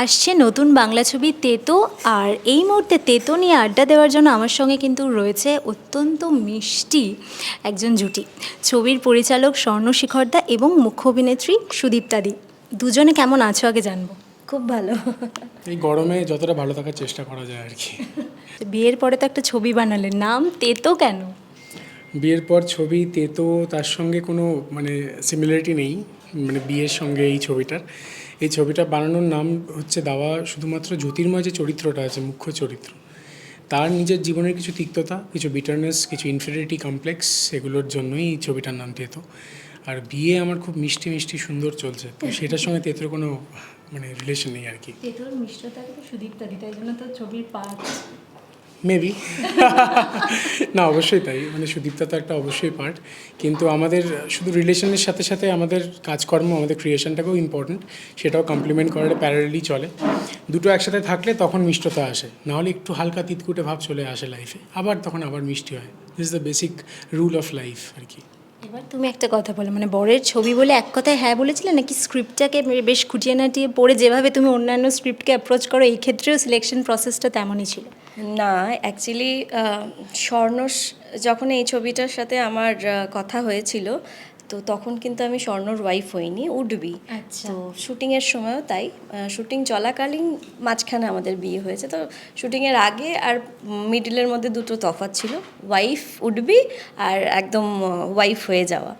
আসছে নতুন বাংলা ছবি তেতো আর এই মুহূর্তে তেতো নিয়ে আড্ডা দেওয়ার জন্য আমার সঙ্গে কিন্তু রয়েছে অত্যন্ত মিষ্টি একজন জুটি। ছবির পরিচালক স্বর্ণশিখরদা এবং মুখ্য অভিনেত্রী সুদীপ্তাদি দুজনে কেমন আছো আগে জানব। খুব ভালো। এই গরমে যতটা ভালো থাকার চেষ্টা করা যায় আর কি। বিয়ের পরে তো একটা ছবি বানালেন। নাম তেতো কেন? বিয়ের পর ছবি তেতো তার সঙ্গে কোনো মানে সিমিলারিটি নেই। মানে বিয়ের সঙ্গে এই ছবিটার। এই ছবিটা বানানোর নাম হচ্ছে দেওয়া শুধুমাত্র জ্যোতির্ময় যে চরিত্রটা আছে মুখ্য চরিত্র তার নিজের জীবনের কিছু তিক্ততা কিছু বিটারনেস কিছু ইনফিনিটি কমপ্লেক্স এগুলোর জন্যই এই ছবিটার নাম তেতো। আর বিয়ে আমার খুব মিষ্টি মিষ্টি সুন্দর চলছে তো সেটার সঙ্গে তেতোর কোনো মানে রিলেশন নেই আর কি। তেতোর মিষ্টতা তাই জন্য তো ছবির পার্ট মেবি না, অবশ্যই তাই। মানে সুদীপ্তা তো একটা অবশ্যই পার্ট কিন্তু আমাদের, শুধু রিলেশনের সাথে সাথে আমাদের কাজকর্ম, আমাদের ক্রিয়েশনটাকেও ইম্পর্ট্যান্ট সেটাও কমপ্লিমেন্ট করাটা প্যারালি চলে। দুটো একসাথে থাকলে তখন মিষ্টতা আসে। নাহলে একটু হালকা তিতকুটে ভাব চলে আসে লাইফে আবার তখন আবার মিষ্টি হয়। This the basic rule of life আর কি। এবার তুমি একটা কথা বলো। মানে বরের ছবি বলে এক কথায় হ্যাঁ বলেছিলে? নাকি স্ক্রিপ্টটাকে বেশ খুঁটিয়ে নাটিয়ে পড়ে যেভাবে তুমি অন্যান্য স্ক্রিপ্টকে অ্যাপ্রোচ করো, এই ক্ষেত্রেও সিলেকশন প্রসেসটা তেমনই ছিল? না অ্যাকচুয়ালি স্বর্ণ যখন এই ছবিটার সাথে আমার কথা হয়েছিল তো তখন কিন্তু আমি স্বর্ণর ওয়াইফ হইনি উঠবি আচ্ছা। তো শুটিংয়ের সময়ও তাই শুটিং চলাকালীন মাঝখানে আমাদের বিয়ে হয়েছে তো শুটিংয়ের আগে আর মিডলের মধ্যে দুটো তফাৎ ছিল ওয়াইফ উঠবি আর একদম ওয়াইফ হয়ে যাওয়া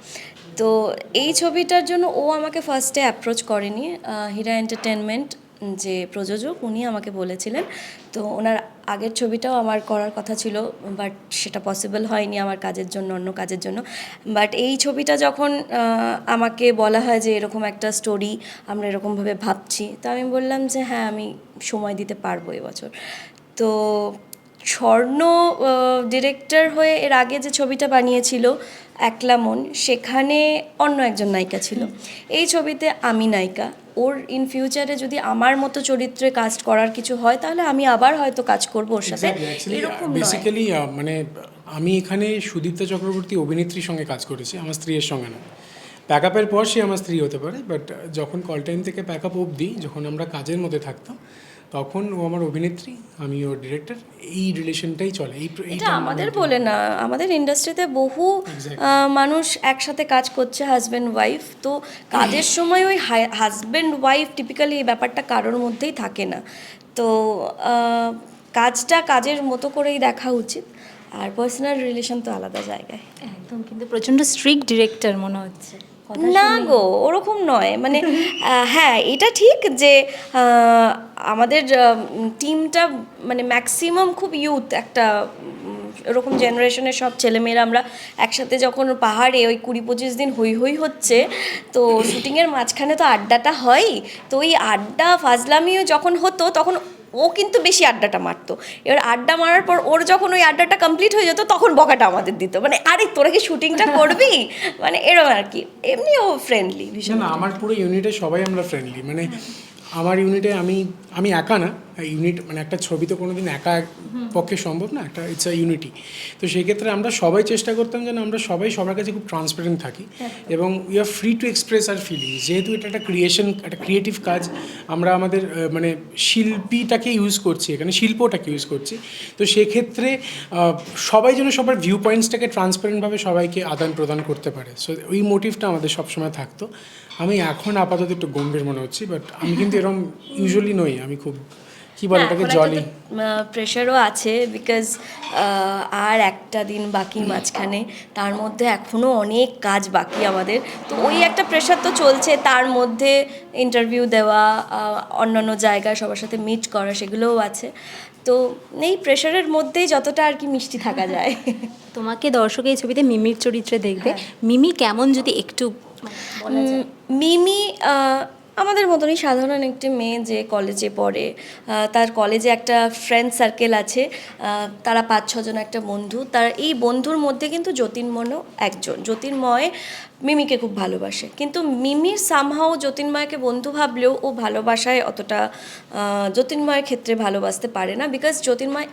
তো এই ছবিটার জন্য ও আমাকে ফার্স্টে অ্যাপ্রোচ করেনি হীরা এন্টারটেনমেন্ট যে প্রযোজক উনি আমাকে বলেছিলেন, তো ওনার আগের ছবিটাও আমার করার কথা ছিল বাট সেটা পসিবল হয়নি আমার কাজের জন্য, অন্য কাজের জন্য। বাট এই ছবিটা যখন আমাকে বলা হয় যে এরকম একটা স্টোরি আমরা এরকমভাবে ভাবছি, তো আমি বললাম যে হ্যাঁ আমি সময় দিতে পারব এবছর। তো স্বর্ণ ডিরেক্টর হয়ে এর আগে যে ছবিটা বানিয়েছিল একলা মন সেখানে অন্য একজন নায়িকা ছিল। এই ছবিতে আমি নায়িকা। ওর ইন ফিউচারে যদি আমার মতো চরিত্রে কাস্ট করার কিছু হয় তাহলে আমি আবার হয়তো কাজ করব ওর সাথে। এরকম বেসিক্যালি মানে আমি এখানে সুদীপ্তা চক্রবর্তী অভিনেত্রীর সঙ্গে কাজ করেছি আমার স্ত্রীর সঙ্গে না প্যাক আপের পর সে আমার স্ত্রী হতে পারে বাট যখন কল টাইম থেকে প্যাক আপ অবধি যখন আমরা কাজের মধ্যে থাকতাম তখন ও আমার অভিনেত্রী আমি ওর ডিরেক্টর এই রিলেশনটাই চলে এই এটা আমাদের বলে না আমাদের ইন্ডাস্ট্রিতে বহু মানুষ একসাথে কাজ করছে হাজব্যান্ড ওয়াইফ তো কাজের সময় ওই হাজব্যান্ড ওয়াইফ টিপিক্যালি এই ব্যাপারটা কারোর মধ্যেই থাকে না। তো কাজটা কাজের মতো করেই দেখা উচিত আর পার্সোনাল রিলেশন তো আলাদা জায়গায়। একদম কিন্তু প্রচণ্ড স্ট্রিক্ট ডিরেক্টর মনে হচ্ছে। না গো ওরকম নয়। মানে হ্যাঁ এটা ঠিক যে আমাদের টিমটা মানে ম্যাক্সিমাম খুব ইউথ একটা উম, এরকম জেনারেশনের সব ছেলেমেয়েরা আমরা একসাথে যখন পাহাড়ে ওই কুড়ি পঁচিশ দিন হই হই হচ্ছে তো শুটিংয়ের মাঝখানে তো আড্ডাটা হয় তো ওই আড্ডা ফাজলামিও যখন হতো তখন ও কিন্তু বেশি আড্ডাটা মারতো। এবার আড্ডা মারার পর ওর যখন ওই আড্ডাটা কমপ্লিট হয়ে যেত তখন বকাটা আমাদের দিত। মানে আরে তোরা কি শুটিংটা করবি? মানে এরকম আর কি। এমনি ও ফ্রেন্ডলি ভীষণ। না আমার পুরো ইউনিটে সবাই আমরা ফ্রেন্ডলি মানে আমার ইউনিটে আমি আমি একা না। ইউনিট মানে একটা ছবি তো কোনোদিন একা এক পক্ষে সম্ভব না একটা ইটস আ ইউনিটি তো সেই ক্ষেত্রে আমরা সবাই চেষ্টা করতাম যেন আমরা সবাই সবার কাছে খুব ট্রান্সপারেন্ট থাকি এবং we are free to express our feelings যেহেতু এটা একটা ক্রিয়েশন একটা ক্রিয়েটিভ কাজ আমরা আমাদের মানে শিল্পীটাকে ইউজ করছি এখানে শিল্পটাকে ইউজ করছি। তো সেক্ষেত্রে সবাই যেন সবার ভিউ পয়েন্টসটাকে ট্রান্সপারেন্টভাবে সবাইকে আদান প্রদান করতে পারে। সো ওই মোটিভটা আমাদের সবসময় থাকতো। আমি এখন আপাতত একটু গম্ভীর মনে হচ্ছি বাট আমি কিন্তু এরকম ইউজুয়ালি নই আমি খুব কি বলে এটাকে? জলি প্রেশারও আছে বিকজ আর একটা দিন বাকি মাঝখানে। তার মধ্যে এখনও অনেক কাজ বাকি আমাদের। তো ওই একটা প্রেশার তো চলছে তার মধ্যে ইন্টারভিউ দেওয়া অন্যান্য জায়গায় সবার সাথে মিট করা সেগুলোও আছে। তো এই প্রেশারের মধ্যেই যতটা আর কি মিষ্টি থাকা যায়। তোমাকে দর্শক এই ছবিতে মিমির চরিত্রে দেখবে। মিমি কেমন যদি একটু মানে বলা যায়? উম, মিমি আমাদের মতনই সাধারণ একটি মেয়ে যে কলেজে পড়ে তার কলেজে একটা ফ্রেন্ড সার্কেল আছে তারা পাঁচ ছজন একটা বন্ধু। তার এই বন্ধুর মধ্যে কিন্তু জ্যোতির্ময়ও একজন। জ্যোতির্ময় মিমিকে খুব ভালোবাসে। কিন্তু মিমির সামহাও জ্যোতির্ময়কে বন্ধু ভাবলেও ও ভালোবাসায় অতটা জ্যোতির্ময়ের ক্ষেত্রে ভালোবাসতে পারে না। বিকজ জ্যোতির্ময়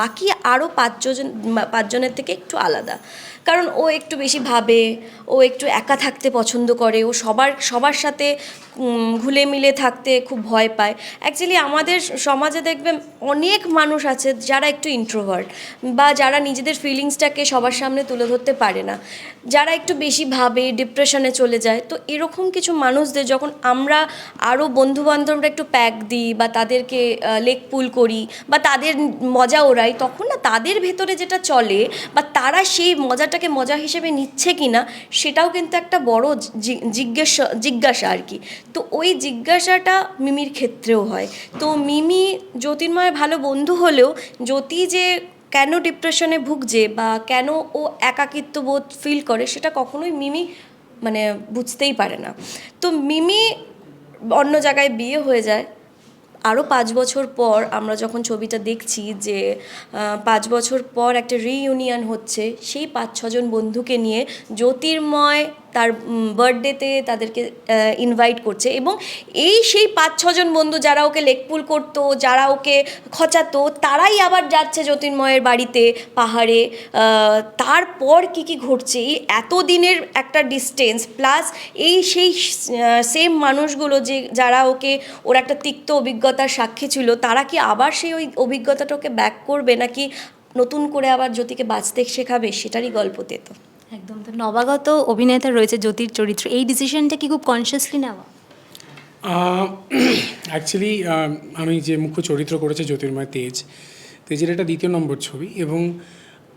বাকি আরও পাঁচজন পাঁচজনের থেকে একটু আলাদা। কারণ ও একটু বেশি ভাবে, ও একটু একা থাকতে পছন্দ করে, ও সবার সবার সাথে ঘুলে মিলে থাকতে খুব ভয় পায়। অ্যাকচুয়ালি আমাদের সমাজে দেখবেন অনেক মানুষ আছে যারা একটু ইন্ট্রোভার্ট বা যারা নিজেদের ফিলিংসটাকে সবার সামনে তুলে ধরতে পারে না। যারা একটু বেশি ভাবে ডিপ্রেশনে চলে যায়। তো এরকম কিছু মানুষদের যখন আমরা আরও বন্ধুবান্ধবরা একটু প্যাক দিই বা তাদেরকে লেক পুল করি বা তাদের মজা ওড়াই, তখন না তাদের ভেতরে যেটা চলে বা তারা সেই মজাটাকে মজা হিসেবে নিচ্ছে কি না সেটাও কিন্তু একটা বড় জিজ্ঞাসা জিজ্ঞাসা আর কি। তো ওই জিজ্ঞাসাটা মিমির ক্ষেত্রেও হয়। তো মিমি জ্যোতির্ময় ভালো বন্ধু হলেও জ্যোতি যে কেন ডিপ্রেশনে ভুগছে বা কেন ও একাকিত্ব বোধ ফিল করে সেটা কখনোই মিমি মানে বুঝতেই পারে না। তো মিমি অন্য জায়গায় বিয়ে হয়ে যায়। আরও পাঁচ বছর পর আমরা যখন ছবিটা দেখছি যে পাঁচ বছর পর একটা রিইউনিয়ন হচ্ছে, সেই পাঁচ ছজন বন্ধুকে নিয়ে জ্যোতির্ময় তার বার্থডেতে তাদেরকে ইনভাইট করছে এবং এই সেই পাঁচ ছজন বন্ধু যারা ওকে লেকপুল করতো, যারা ওকে খচাতো, তারাই আবার যাচ্ছে জ্যোতির্ময়ের বাড়িতে পাহাড়ে। তারপর কি কি ঘটছে? এই এত দিনের একটা ডিস্টেন্স প্লাস এই সেই সেম মানুষগুলো যে, যারা ওকে, ওর একটা তিক্ত অভিজ্ঞতার সাক্ষী ছিল, তারা কি আবার সেই ওই অভিজ্ঞতাটাকে ব্যাক করবে নাকি নতুন করে আবার জ্যোতিকে বাঁচতে শেখাবে? সেটারই গল্পতে তো একদম। তো নবাগত অভিনেতা রয়েছে জ্যোতির চরিত্র। এই ডিসিশনটা কি খুব কনসিয়াসলি নেওয়া? অ্যাকচুয়ালি আমি যে মুখ্য চরিত্র করেছে জ্যোতির্ময় তেজ, তেজের এটা দ্বিতীয় নম্বর ছবি এবং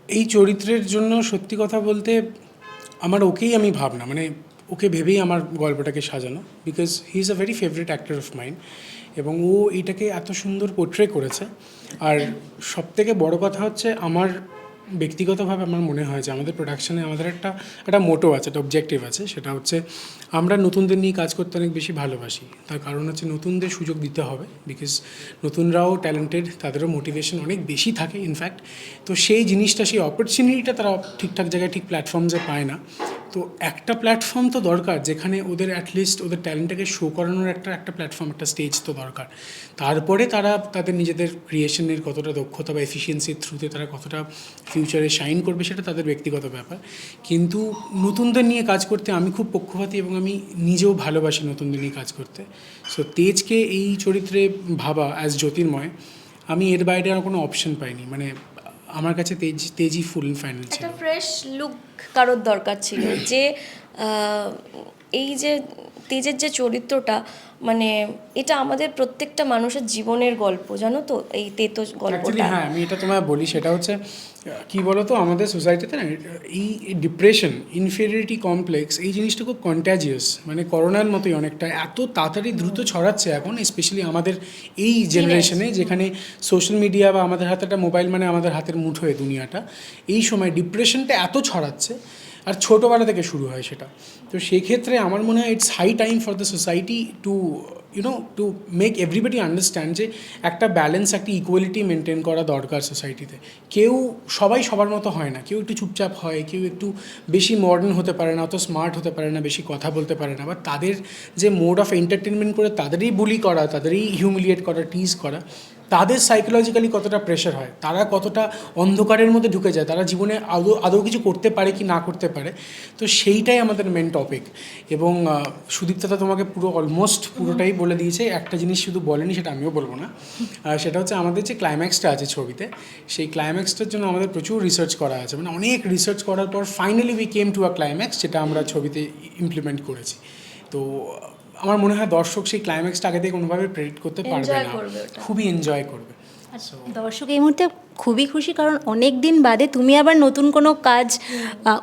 এই চরিত্রের জন্য সত্যি কথা বলতে আমার ওকেই আমি ভাবনা মানে ওকে ভেবেই আমার গল্পটাকে সাজানো because he is a very favourite actor of mind এবং ও এটাকে এত সুন্দর পোট্রে করেছে। আর সবথেকে বড় কথা হচ্ছে আমার ব্যক্তিগতভাবে আমার মনে হয় যে আমাদের প্রোডাকশানে আমাদের একটা একটা মোটো আছে, একটা অবজেক্টিভ আছে, সেটা হচ্ছে আমরা নতুনদের নিয়ে কাজ করতে অনেক বেশি ভালোবাসি। তার কারণ হচ্ছে নতুনদের সুযোগ দিতে হবে বিকজ নতুনরাও ট্যালেন্টেড তাদেরও মোটিভেশন অনেক বেশি থাকে ইনফ্যাক্ট তো সেই জিনিসটা, সেই অপরচুনিটিটা তারা ঠিকঠাক জায়গায়, ঠিক প্ল্যাটফর্মসে পায় না। তো একটা প্ল্যাটফর্ম তো দরকার, যেখানে ওদের অ্যাটলিস্ট ওদের ট্যালেন্টটাকে শো করানোর একটা একটা প্ল্যাটফর্ম একটা স্টেজ তো দরকার। তারপরে তারা তাদের নিজেদের ক্রিয়েশনের কতটা দক্ষতা বা এফিসিয়েন্সির থ্রুতে তারা কতটা ফিউচারে শাইন করবে সেটা তাদের ব্যক্তিগত ব্যাপার। কিন্তু নতুনদের নিয়ে কাজ করতে আমি খুব পক্ষপাতী এবং আমি নিজেও ভালোবাসি নতুনদের নিয়ে কাজ করতে। সো তেজকে এই চরিত্রে ভাবা অ্যাজ জ্যোতির্ময়, আমি এর বাইরে আর কোনো অপশন পাইনি। মানে আমার কাছে তেজ তেজি ফুল ফাইনাল ছিল। একটা ফ্রেশ লুক কারোর দরকার ছিল যে এই যে তেজের যে চরিত্রটা মানে এটা আমাদের প্রত্যেকটা মানুষের জীবনের গল্প জানো তো? এই তেতো গল্পটা। হ্যাঁ আমি এটা তোমায় বলি সেটা হচ্ছে কি বলতো? আমাদের সোসাইটিতে না এই ডিপ্রেশন ইনফেরিয়রিটি কমপ্লেক্স এই জিনিসটা খুব কন্ট্যাজিয়াস মানে করোনার মতোই অনেকটা এত তাড়াতাড়ি দ্রুত ছড়াচ্ছে এখন স্পেশালি আমাদের এই জেনারেশনে যেখানে সোশ্যাল মিডিয়া বা আমাদের হাতে একটা মোবাইল মানে আমাদের হাতের মুঠোয় দুনিয়াটা এই সময় ডিপ্রেশনটা এত ছড়াচ্ছে আর ছোটোবেলা থেকে শুরু হয় সেটা। তো সেক্ষেত্রে আমার মনে হয় it's high time for the society to you know to make everybody understand যে একটা ব্যালেন্স একটা ইকুয়ালিটি মেনটেন করা দরকার সোসাইটিতে কেউ, সবাই সবার মতো হয় না। কেউ একটু চুপচাপ হয়, কেউ একটু বেশি মডার্ন হতে পারে না, অত স্মার্ট হতে পারে না, বেশি কথা বলতে পারে না। বা তাদের যে মোড অফ এন্টারটেনমেন্ট করে তাদেরই বুলি করা, তাদেরই হিউমিলিয়েট করা টিজ করা তাদের সাইকোলজিক্যালি কতটা প্রেশার হয় তারা কতটা অন্ধকারের মধ্যে ঢুকে যায় তারা জীবনে আদৌ আদৌ কিছু করতে পারে কি না করতে পারে তো সেইটাই আমাদের মেন টপিক এবং আহ, সুদীপ্তা তোমাকে পুরো অলমোস্ট পুরোটাই বলে দিয়েছে একটা জিনিস শুধু বলেনি সেটা আমিও বলব না। সেটা হচ্ছে আমাদের যে ক্লাইম্যাক্সটা আছে ছবিতে সেই ক্লাইম্যাক্সটার জন্য আমাদের প্রচুর রিসার্চ করা আছে। মানে অনেক রিসার্চ করার পর finally we came to a climax যেটা আমরা ছবিতে ইমপ্লিমেন্ট করেছি। তো আমার মনে হয় দর্শক সেই ক্লাইম্যাক্সটা আগে থেকে কোনোভাবে প্রেডিক্ট করতে পারবে না। খুবই এনজয় করবে। দর্শক এই মুহূর্তে খুবই খুশি কারণ অনেক দিন বাদে তুমি আবার নতুন কোনো কাজ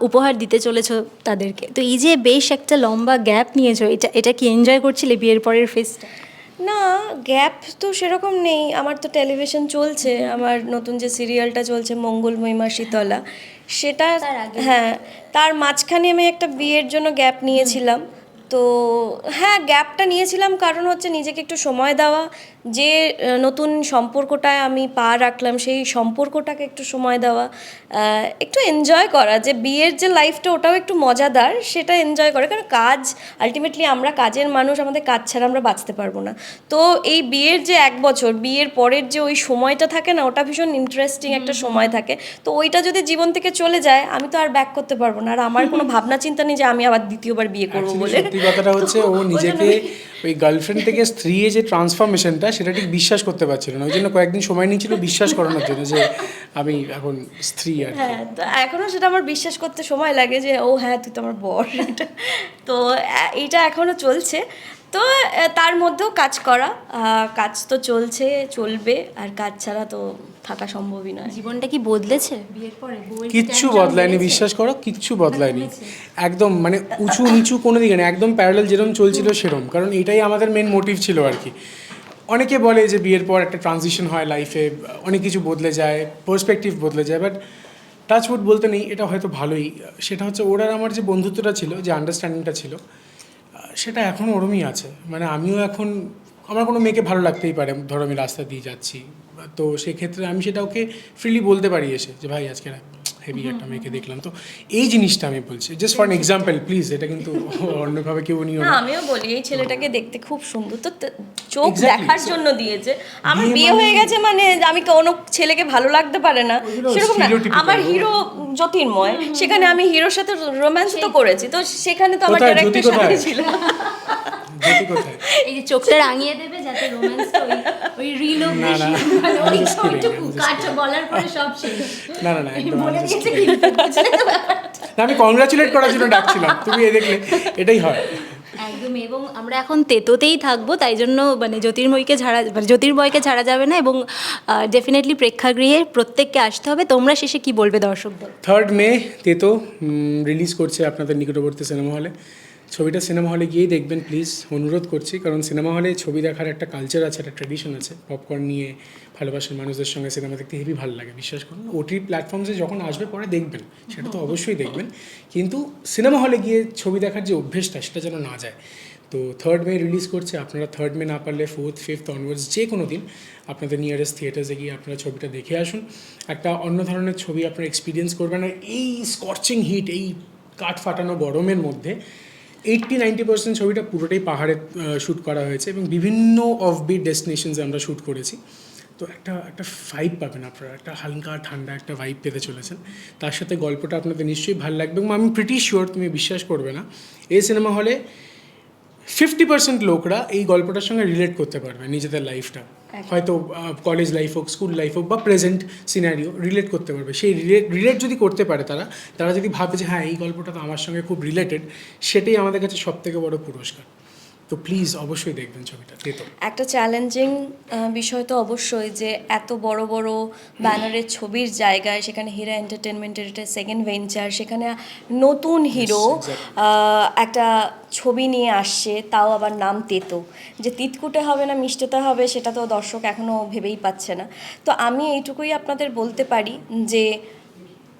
উপহার দিতে চলেছো তাদেরকে। তো এই যে বেশ একটা লম্বা গ্যাপ নিয়েছো এটা এটা কি এনজয় করছিলে বিয়ের পরের ফেসটা না গ্যাপ তো সেরকম নেই। আমার তো টেলিভিশন চলছে। আমার নতুন যে সিরিয়ালটা চলছে মঙ্গল মহিমা শীতলা সেটা হ্যাঁ তার মাঝখানে আমি একটা বিয়ের জন্য গ্যাপ নিয়েছিলাম। তো হ্যাঁ গ্যাপটা নিয়েছিলাম কারণ হচ্ছে নিজেকে একটু সময় দেওয়া। যে নতুন সম্পর্কটায় আমি পা রাখলাম সেই সম্পর্কটাকে একটু সময় দেওয়া একটু এনজয় করা যে বিয়ের যে লাইফটা ওটাও একটু মজাদার সেটা এনজয় করে। কারণ কাজ আলটিমেটলি আমরা কাজের মানুষ আমাদের কাজ ছাড়া আমরা বাঁচতে পারব না। তো এই বিয়ের যে এক বছর বিয়ের পরের যে ওই সময়টা থাকে না ওটা ভীষণ ইন্টারেস্টিং একটা সময় থাকে। তো ওইটা যদি জীবন থেকে চলে যায় আমি তো আর ব্যাক করতে পারব না। আর আমার কোনো ভাবনা চিন্তা নেই যে আমি আবার দ্বিতীয়বার বিয়ে করব বলে। সত্যি কথাটা হচ্ছে ও নিজেকে ওই গার্লফ্রেন্ড থেকে স্ত্রী যে ট্রান্সফরমেশনটা সেটা ঠিক বিশ্বাস করতে পারছিল না। ওই জন্য কয়েকদিন সময় নিয়েছিল বিশ্বাস করানোর জন্য যে আমি এখন স্ত্রী আর। হ্যাঁ তো এখনও সেটা আমার বিশ্বাস করতে সময় লাগে যে ও হ্যাঁ তুই তো আমার বর। এটা তো এইটা এখনও চলছে। তো তার মধ্যেও কাজ করা। আহ, কাজ তো চলছে চলবে আর কাজ ছাড়া তো থাকা সম্ভবই নয়। জীবনটা কি বদলেছে? বিয়ের পরে কিচ্ছু বদলায়নি বিশ্বাস করো কিচ্ছু বদলায়নি। একদম মানে উঁচু নিচু কোনো দিকে না একদম প্যারালাল যেরকম চলছিল সেরম। কারণ এটাই আমাদের মেন মোটিভ ছিল আর কি। অনেকে বলে যে বিয়ের পর একটা ট্রানজিশন হয় লাইফে অনেক কিছু বদলে যায় পার্সপেক্টিভ বদলে যায় বাট টাচউড বলতে নেই, এটা হয়তো ভালোই। সেটা হচ্ছে ওর আর আমার যে বন্ধুত্বটা ছিল, যে আন্ডারস্ট্যান্ডিংটা ছিল সেটা এখনও ওরমই আছে। মানে আমিও এখন, আমার কোনো মেয়েকে ভালো লাগতেই পারে, ধরো আমি রাস্তা দিয়ে যাচ্ছি। তো সেক্ষেত্রে আমি সেটা ওকে ফ্রিলি বলতে পারি এসে, যে ভাই আজকে হেভি একটা মেয়েকে দেখলাম। তো এই জিনিসটা আমি বলছি জাস্ট ফর এক্সাম্পল প্লিজ এটা কিন্তু অন্যভাবে কেউ নিও না আমিও বলি এই ছেলেটাকে দেখতে খুব সুন্দর। তো চোখ দেখার জন্য দিয়েছে। আমার বিয়ে হয়ে গেছে মানে আমি কোনো ছেলেকে ভালো লাগতে পারে না। সেরকম না আমার হিরো জ্যোতির্ময় সেখানে আমি হিরোর সাথে রোম্যান্স তো করেছি। তো সেখানে তো আমার? ক্যারেক্টার সাথে ছিল। এই যে চোখটা রাঙিয়ে দেবে যাতে রোম্যান্সটা ওই মানে I'm ওই just kidding, ওইটুকু I'm just কাটছে বলার পরে সব শেষ। না না না একদম বলে দিয়েছে কিন্তু বুঝলে তো ব্যাপারটা? না, আমি কংগ্রাচুলেট করার জন্য ডাকছিলাম। তুমি এ দেখলে এটাই হয়। একদম এবং আমরা এখন তেতোতেই থাকব তাই জন্য মানে জ্যোতির্ময়কে ছাড়া মানে জ্যোতির্ময়কে ছাড়া যাবে না এবং ডেফিনেটলি প্রেক্ষাগৃহে প্রত্যেককে আসতে হবে। তোমরা শেষে কি বলবে দর্শকদের? থার্ড মে তেতো রিলিজ করছে আপনাদের নিকটবর্তী সিনেমা হলে ছবিটা সিনেমা হলে গিয়েই দেখবেন প্লিজ অনুরোধ করছি। কারণ সিনেমা হলে ছবি দেখার একটা কালচার আছে, একটা ট্রেডিশন আছে। পপকর্ন নিয়ে ভালোবাসার মানুষদের সঙ্গে সিনেমা দেখতে হেবি ভালো লাগে, বিশ্বাস করুন। ওটি প্ল্যাটফর্মসে যখন আসবে, পরে দেখবেন, সেটা তো অবশ্যই দেখবেন। কিন্তু সিনেমা হলে গিয়ে ছবি দেখার যে অভ্যেসটা, সেটা যেন না যায়। তো থার্ড মে রিলিজ করছে, আপনারা থার্ড মে না পারলে ফোর্থ ফিফথ অনওয়ার্ডস যে কোনো দিন আপনাদের নিয়ারেস্ট থিয়েটার্সে গিয়ে আপনারা ছবিটা দেখে আসুন। একটা অন্য ধরনের ছবি আপনারা এক্সপিরিয়েন্স করবেন, আর এই স্কর্চিং হিট এই কাঠ ফাটানো গরমের মধ্যে এইট্টি নাইনটি পার্সেন্ট ছবিটা পুরোটাই পাহাড়ে শ্যুট করা হয়েছে এবং বিভিন্ন অফ বিট ডেস্টিনেশনসে আমরা শ্যুট করেছি। তো একটা একটা ভাইব পাবেন আপনারা, একটা হালকা, ঠান্ডা একটা ভাইব পেতে চলেছেন। তার সাথে গল্পটা আপনাদের নিশ্চয়ই ভালো লাগবে এবং আমি প্রিটি শিওর তুমি বিশ্বাস করবে না। এই সিনেমা হলে ফিফটি পার্সেন্ট লোকরা এই গল্পটার সঙ্গে রিলেট করতে পারবে নিজেদের লাইফটা হয়তো কলেজ লাইফ হোক স্কুল লাইফ হোক বা প্রেজেন্ট সিনারিও রিলেট করতে পারবে। সেই রিলেট রিলেট যদি করতে পারে তারা তারা যদি ভাবে যে হ্যাঁ এই গল্পটা তো আমার সঙ্গে খুব রিলেটেড সেটাই আমাদের কাছে সবথেকে বড় পুরস্কার। তো প্লিজ অবশ্যই দেখবেন ছবিটা তেতো একটা চ্যালেঞ্জিং বিষয় তো অবশ্যই যে এত বড় বড় ব্যানারের ছবির জায়গায় সেখানে হিরো এন্টারটেনমেন্টের এটা সেকেন্ড ভেঞ্চার সেখানে নতুন হিরো একটা ছবি নিয়ে আসছে তাও আবার নাম তেতো। যে তিতকুটে হবে না মিষ্টতা হবে সেটা তো দর্শক এখনও ভেবেই পাচ্ছে না। তো আমি এইটুকুই আপনাদের বলতে পারি যে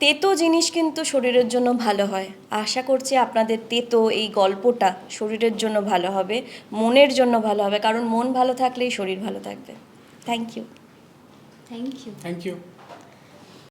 তেতো জিনিস কিন্তু শরীরের জন্য ভালো হয়। আশা করছি আপনাদের তেতো এই গল্পটা শরীরের জন্য ভালো হবে মনের জন্য ভালো হবে কারণ মন ভালো থাকলেই শরীর ভালো থাকবে। Thank you thank you thank you